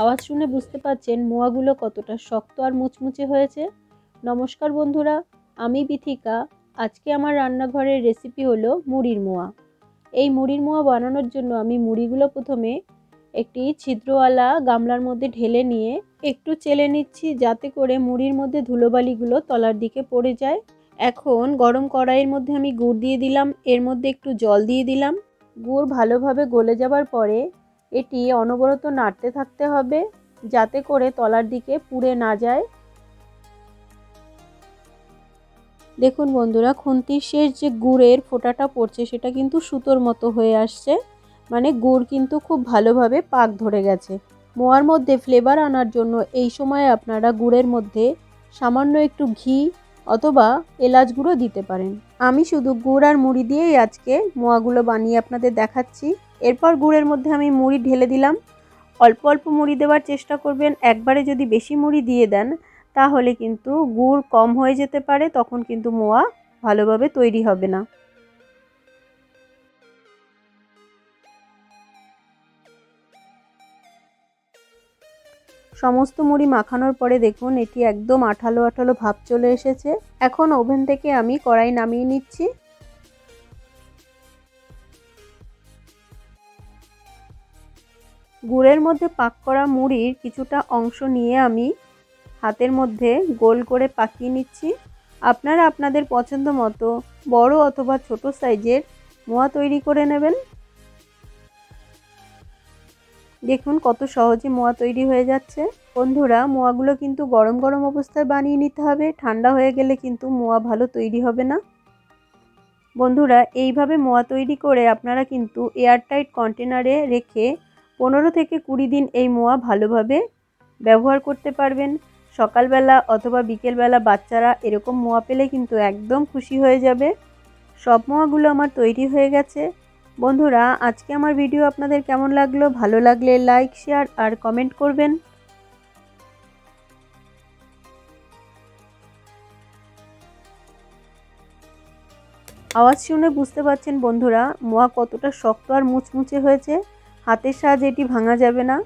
আওয়াজ শুনে বুঝতে পারছেন মোয়াগুলো কতটা শক্ত আর মুচমুচে হয়েছে। নমস্কার বন্ধুরা, আমি বিথিকা। আজকে আমার রান্নাঘরের রেসিপি হলো মুড়ির মোয়া। এই মুড়ির মোয়া বানানোর জন্য আমি মুড়িগুলো প্রথমে একটি ছিদ্রওয়ালা গামলার মধ্যে ঢেলে নিয়ে একটু চেলে নিচ্ছি যাতে করে মুড়ির মধ্যে ধুলোবালিগুলো তলার দিকে পড়ে যায়। এখন গরম কড়াইয়ের মধ্যে আমি গুড় দিয়ে দিলাম, এর মধ্যে একটু জল দিয়ে দিলাম। গুড় ভালোভাবে গলে যাবার পরে এটি অনবরত নাড়তে থাকতে হবে যাতে করে তলার দিকে পুড়ে না যায়। দেখুন বন্ধুরা, খুন্তির শেষ যে গুড়ের ফোঁটাটা পড়ছে সেটা কিন্তু সুতোর মতো হয়ে আসছে। মানে গুড় কিন্তু খুব ভালোভাবে পাক ধরে গেছে। মোয়ার মধ্যে ফ্লেভার আনার জন্য এই সময় আপনারা গুড়ের মধ্যে সামান্য একটু ঘি অথবা এলাচ গুঁড়ো দিতে পারেন। আমি শুধু গুড় আর মুড়ি দিয়েই আজকে মোয়াগুলো বানিয়ে আপনাদের দেখাচ্ছি। এরপর গুড়ের মধ্যে আমি মুড়ি ঢেলে দিলাম। অল্প অল্প মুড়ি দেওয়ার চেষ্টা করবেন। একবারে যদি বেশি মুড়ি দিয়ে দেন, তাহলে কিন্তু গুড় কম হয়ে যেতে পারে, তখন কিন্তু মোয়া ভালোভাবে তৈরি হবে না। সমস্ত মুড়ি মাখানোর পরে দেখুন, এটি একদম আঠালো আঠালো ভাব চলে এসেছে। এখন ওভেন থেকে আমি কড়াই নামিয়ে নিচ্ছি। গুড়ের মধ্যে পাক করা মুড়ির কিছুটা অংশ নিয়ে আমি হাতের মধ্যে গোল করে পাকিয়ে নিচ্ছি। আপনারা আপনাদের পছন্দ মতো বড় অথবা ছোট সাইজের মোয়া তৈরি করে নেবেন। দেখুন কত সহজে মোয়া তৈরি হয়ে যাচ্ছে। বন্ধুরা, মোয়াগুলো কিন্তু গরম গরম অবস্থায় বানিয়ে নিতে হবে। ঠান্ডা হয়ে গেলে কিন্তু মোয়া ভালো তৈরি হবে না। বন্ধুরা, এইভাবে মোয়া তৈরি করে আপনারা কিন্তু এয়ারটাইট কন্টেনারে রেখে পনেরো থেকে কুড়ি দিন এই মোয়া ভালোভাবে ব্যবহার করতে পারবেন। সকালবেলা অথবা বিকেলবেলা বাচ্চারা এরকম মোয়া পেলে কিন্তু একদম খুশি হয়ে যাবে। সব মোয়াগুলো আমার তৈরি হয়ে গেছে। বন্ধুরা, আজকে আমার ভিডিও আপনাদের কেমন লাগল? ভালো লাগলে লাইক শেয়ার আর কমেন্ট করবেন। আওয়াজ শুনে বুঝতে পারছেন বন্ধুরা, মোয়া কতটা শক্ত আর মুচমুচে হয়েছে। হাতের সাহায্যে এটি ভাঙা যাবে না।